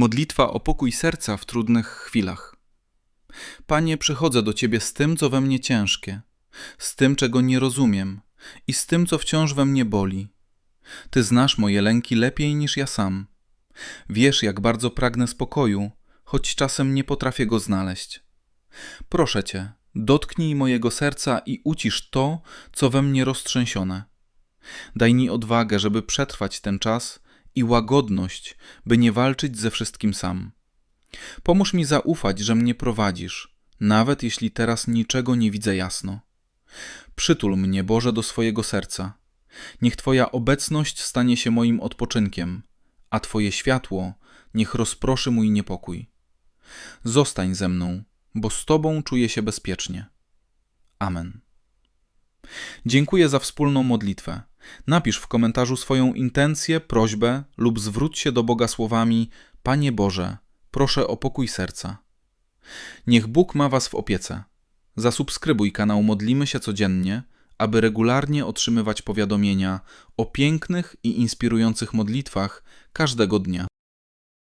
Modlitwa o pokój serca w trudnych chwilach. Panie, przychodzę do Ciebie z tym, co we mnie ciężkie, z tym, czego nie rozumiem i z tym, co wciąż we mnie boli. Ty znasz moje lęki lepiej niż ja sam. Wiesz, jak bardzo pragnę spokoju, choć czasem nie potrafię go znaleźć. Proszę Cię, dotknij mojego serca i ucisz to, co we mnie roztrzęsione. Daj mi odwagę, żeby przetrwać ten czas i łagodność, by nie walczyć ze wszystkim sam. Pomóż mi zaufać, że mnie prowadzisz, nawet jeśli teraz niczego nie widzę jasno. Przytul mnie, Boże, do swojego serca. Niech Twoja obecność stanie się moim odpoczynkiem, a Twoje światło niech rozproszy mój niepokój. Zostań ze mną, bo z Tobą czuję się bezpiecznie. Amen. Dziękuję za wspólną modlitwę. Napisz w komentarzu swoją intencję, prośbę lub zwróć się do Boga słowami: Panie Boże, proszę o pokój serca. Niech Bóg ma Was w opiece. Zasubskrybuj kanał Modlimy się codziennie, aby regularnie otrzymywać powiadomienia o pięknych i inspirujących modlitwach każdego dnia.